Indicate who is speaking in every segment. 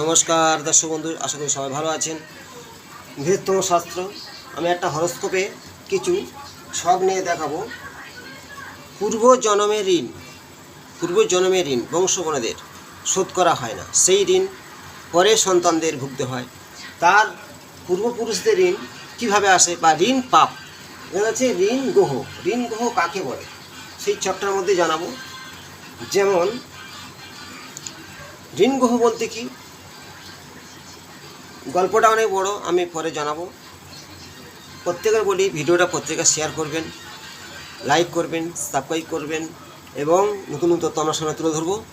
Speaker 1: নমস্কার, দর্শক বন্ধু, আশা করি সবাই ভালো আছেন। বৃহত্তম শাস্ত্র, আমি একটা হরস্কোপে কিছু ছক নিয়ে দেখাবো। পূর্ব জন্মের ঋণ পূর্ব জন্মের ঋণ, বংশগণদের শোধ করা হয় না। সেই ঋণ পরে সন্তানদের ভুগতে হয়। তার পূর্বপুরুষদের ঋণ কীভাবে আসে বা ঋণ পাপ? এটা হচ্ছে ঋণ গ্রহ। ঋণ গ্রহ কাকে বলে? সেই ছকটার মধ্যে জানাব। যেমন, ঋণ গ্রহ বলতে কি? গল্পটা অনেক বড়, আমি পরে জানাব। প্রত্যেকের বলি ভিডিওটা প্রত্যেকে শেয়ার করবেন লাইক করবেন সাবস্ক্রাইব করবেন এবং নতুন নতুন তথ্য আমরা সামনে তুলে ধরবো।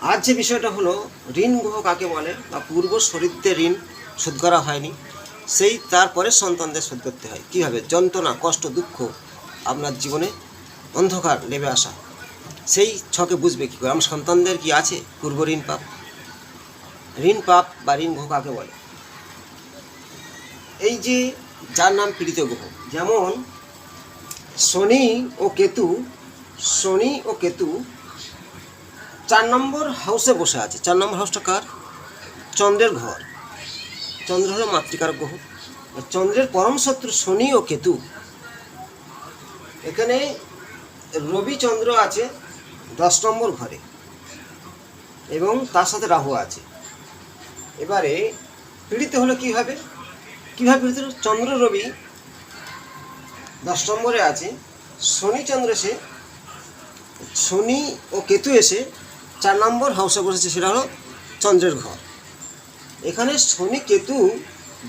Speaker 1: আজ যে বিষয়টা হলো, ঋণ গ্রহ কাকে বলে বা পূর্ব শরীরদের ঋণ শোধ করা হয়নি, সেই তারপরে সন্তানদের শোধ করতে হয়। কীভাবে? যন্ত্রণা, কষ্ট, দুঃখ আপনার জীবনে অন্ধকার নেমে আসা। সেই ছকে বুঝবে কী করে? আমার সন্তানদের কি আছে? পূর্ব ঋণ পাপ। ঋণ পাপ বা ঋণ গ্রহ কাকে বলে? এই যে যার নাম পীড়িত গ্রহ, যেমন শনি ও কেতু, শনি ও কেতু চার নম্বর হাউসে বসে আছে। চার নম্বর হাউসটা কার? চন্দ্রের ঘর। চন্দ্র হলো মাতৃকার গ্রহ। চন্দ্রের পরম শত্রু শনি ও কেতু। এখানে রবি চন্দ্র আছে দশ নম্বর ঘরে এবং তার সাথে রাহু আছে। এবারে পীড়িত হলো কীভাবে? কীভাবে পীড়িত হলো? চন্দ্র রবি দশ নম্বরে আছে, শনি চন্দ্র এসে, শনি ও কেতু এসে চার নম্বর হাউসে বসেছে, সেটা হলো চন্দ্রের ঘর। এখানে শনি কেতু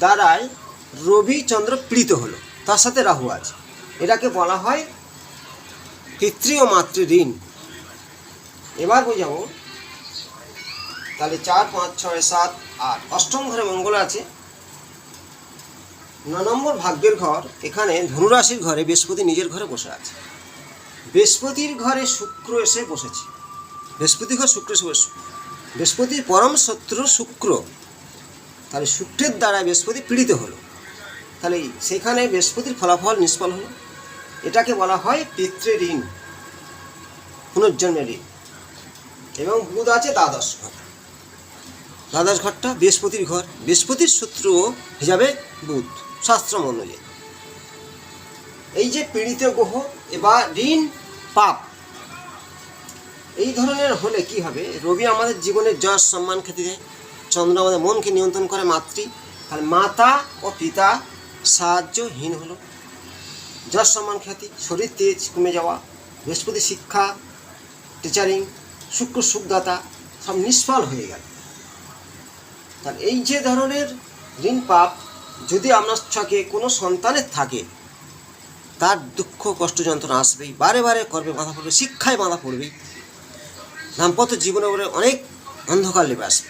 Speaker 1: দ্বারায় রবি চন্দ্র পীড়িত হলো, তার সাথে রাহু আছে। এটাকে বলা হয় পিতৃ ও মাতৃ ঋণ। এবার বোঝাবো তাহলে চার, পাঁচ, ছয়, সাত, আট। অষ্টম ঘরে মঙ্গল আছে। ন নম্বর ভাগ্যের ঘর, এখানে ধনুরাশির ঘরে বৃহস্পতি নিজের ঘরে বসে আছে। বৃহস্পতির ঘরে শুক্র এসে বসেছে। বৃহস্পতি ঘর শুক্র এসে বসে বৃহস্পতির পরম শত্রু শুক্র। তাহলে শুক্রের দ্বারা বৃহস্পতি পীড়িত হলো। তাহলে সেখানে বৃহস্পতির ফলাফল নিষ্ফল হলো। এটাকে বলা হয় পিতৃ ঋণ, পুনর্জন্মের ঋণ। এবং বুধ আছে দ্বাদশ ঘর। দ্বাদশ ঘরটা বৃহস্পতির ঘর। বৃহস্পতির শত্রু হিসাবে বুধ, শাস্ত্র অনুযায়ী এই যে পীড়িত গ্রহ এবার ঋণ পাপ, এই ধরনের হলে কি হবে? রবি আমাদের জীবনের যশ, সম্মান খ্যাতি দেয়। চন্দ্র আমাদের মনকে নিয়ন্ত্রণ করে, মাতৃ। আর মাতা ও পিতা সাহায্যহীন হলো। যশ, সম্মান খ্যাতি শরীর তেজ কমে যাওয়া বৃহস্পতি শিক্ষা টিচারিং শুক্র সুখদাতা সব নিষ্ফল হয়ে গেল। তাহলে এই যে ধরনের ঋণ পাপ যদি আপনার ছকে কোনো সন্তানের থাকে, তার দুঃখ, কষ্ট, যন্ত্রণা আসবেই। বারে বারে কর্মে বাধা পড়বে, শিক্ষায় বাঁধা পড়বেই। দাম্পত্য জীবনে করে অনেক অন্ধকার লেবে আসবে।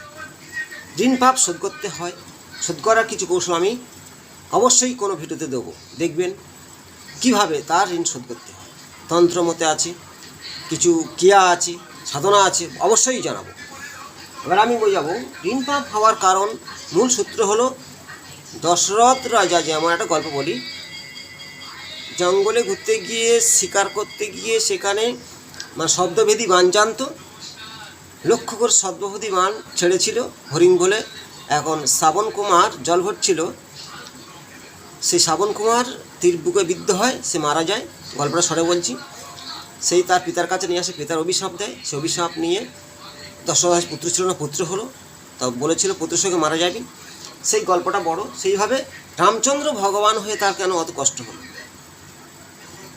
Speaker 1: ঋণ পাপ শোধ করতে হয়। শোধ করার কিছু কৌশল আমি অবশ্যই কোনো ভিডিওতে দেবো। দেখবেন কীভাবে তার ঋণ শোধ করতে হয়। তন্ত্র মতে আছে, কিছু ক্রিয়া আছে, সাধনা আছে, অবশ্যই জানাব। এবার আমি বোঝাবো ঋণ পাপ হওয়ার কারণ। মূল সূত্র হলো দশরথ রাজা যেমন একটা গল্প বলি। জঙ্গলে ঘুরতে গিয়ে, শিকার করতে গিয়ে সেখানে মানে শব্দভেদী বান জানতো। লক্ষ্য করে শব্দভেদী বান ছেড়েছিল হরিণ বলে। এখন শ্রাবণ কুমার জল ভরছিল। সেই শ্রাবণ কুমার তীর বুকে বিদ্ধ হয়, সে মারা যায়। গল্পটা সরে বলছি। সেই তার পিতার কাছে নিয়ে আসে, পিতার অভিশাপ দেয়। সে অভিশাপ নিয়ে দশরথ পুত্র ছিল না, পুত্র হলো। তা বলেছিল, পুত্রের সঙ্গে মারা যাবি সেই গল্পটা বড়। সেইভাবে রামচন্দ্র ভগবান হয়ে তার কেন অত কষ্ট হলো?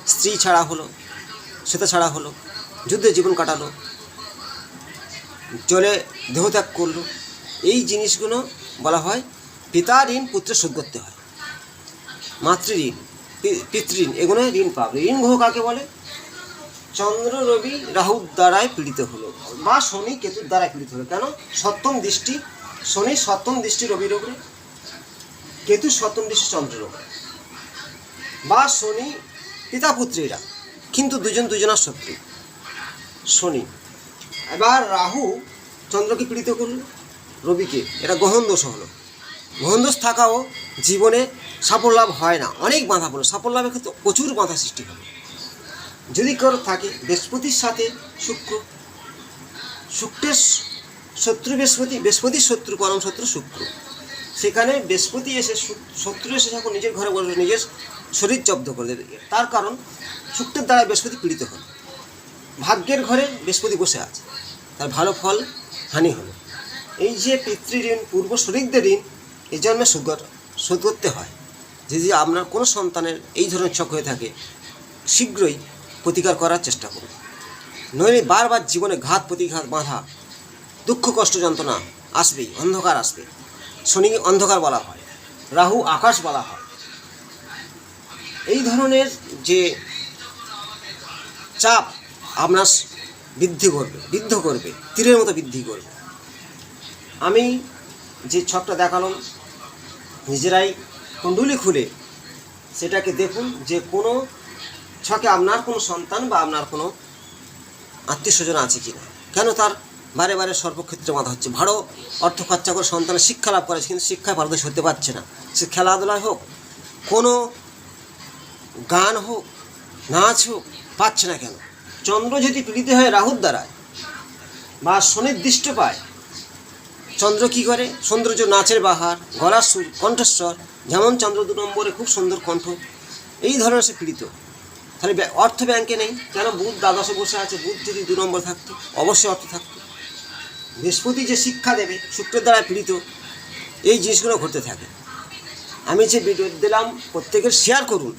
Speaker 1: স্ত্রী ছাড়া হলো সেতা ছাড়া হলো, যুদ্ধে জীবন কাটালো, জলে দেহত্যাগ করল। এই জিনিসগুলো বলা হয় পিতা ঋণ পুত্র শোধ করতে হয়। মাতৃঋণ পি- পিতৃঋণ এগুলো ঋণ পাবে ঋণ গ্রহ কাকে বলে? চন্দ্র রবি রাহুর দ্বারায় পীড়িত হলো। বা শনি কেতুর দ্বারায় পীড়িত হলো। কেন? সপ্তম দৃষ্টি, শনি সপ্তম দৃষ্টি রবির ওপরে কেতুর সপ্তম দৃষ্টি চন্দ্রের ওপরে বা শনি পিতা পুত্রীরা, কিন্তু দুজন দুজনার শত্রু, শনি। এবার রাহু চন্দ্রকে পীড়িত করল, রবিকে। এটা গ্রহণ দোষ হলো। গ্রহণ দোষ থাকাও জীবনে সাফল্য লাভ হয় না। অনেক বাধা পড়ে। সাফল্য লাভের ক্ষেত্রে প্রচুর বাধা সৃষ্টি হবে যদি কারও থাকে, বৃহস্পতির সাথে শুক্র। শুক্রের শত্রু বৃহস্পতি, বৃহস্পতির শত্রু, পরম শত্রু শুক্র। সেখানে বৃহস্পতি এসে শত্রু এসে যখন নিজের ঘরে বসবে, নিজের শরীর জব্দ করে দেবে। তার কারণ, শুক্রের দ্বারা বৃহস্পতি পীড়িত হল। ভাগ্যের ঘরে বৃহস্পতি বসে আছে। তার ভালো ফল, হানি হলো। এই যে পিতৃঋণ, পূর্ব শরীরদের ঋণ, এই জন্মে সুগর শোধ করতে হয়। যদি আপনার কোনো সন্তানের এই ধরনের চক হয়ে থাকে, শীঘ্রই প্রতিকার করার চেষ্টা করুন নইলে বারবার জীবনে ঘাত প্রতিঘাত বাঁধা, দুঃখ, কষ্ট, যন্ত্রণা আসবেই, অন্ধকার আসবে। শনি অন্ধকার বলা হয়, রাহু আকাশ বলা হয়। এই ধরনের যে চাপ আপনার বৃদ্ধি করবে, বৃদ্ধ করবে, তীরের মতো বৃদ্ধি করবে। আমি যে ছকটা দেখালাম, নিজেরাই কুণ্ডুলি খুলে সেটাকে দেখুন যে কোনো ছকে আপনার কোনো সন্তান বা আপনার কোনো আত্মীয় স্বজন আছে কি না? কেন তার বারে বারে সর্বক্ষেত্রে বাধা হচ্ছে? ভালো অর্থ খরচা করে সন্তানের শিক্ষা লাভ করেছে, কিন্তু শিক্ষায় পারদর্শী হতে পারছে না। সে খেলাধুলায় হোক, কোনো গান হোক, নাচ হোক, পাচ্ছে না কেন? চন্দ্র যদি পীড়িত হয় রাহুর দ্বারায় বা শনির দৃষ্ট পায়, চন্দ্র কি করে? সৌন্দর্য নাচের বাহার, গলার সুর, কণ্ঠস্বর, যেমন চন্দ্র দু নম্বরে খুব সুন্দর কণ্ঠ, এই ধরনের সে পীড়িত। তাহলে অর্থ ব্যাংকে নেই। কেন? বুধ দ্বাদশে বসে আছে। বুধ যদি দু নম্বর থাকতো, অবশ্যই অর্থ থাকতো। বৃহস্পতি যে শিক্ষা দেবে, শুক্রের দ্বারা পীড়িত, এই জিনিসগুলো ঘটতে থাকে। আমি যে ভিডিও দিলাম, প্রত্যেকের শেয়ার করুন।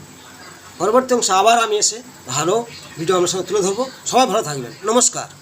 Speaker 1: পরবর্তী অংশ আবার আমি এসে ভালো ভিডিও আমার সঙ্গে তুলে ধরবো। সবাই ভালো থাকবেন। নমস্কার।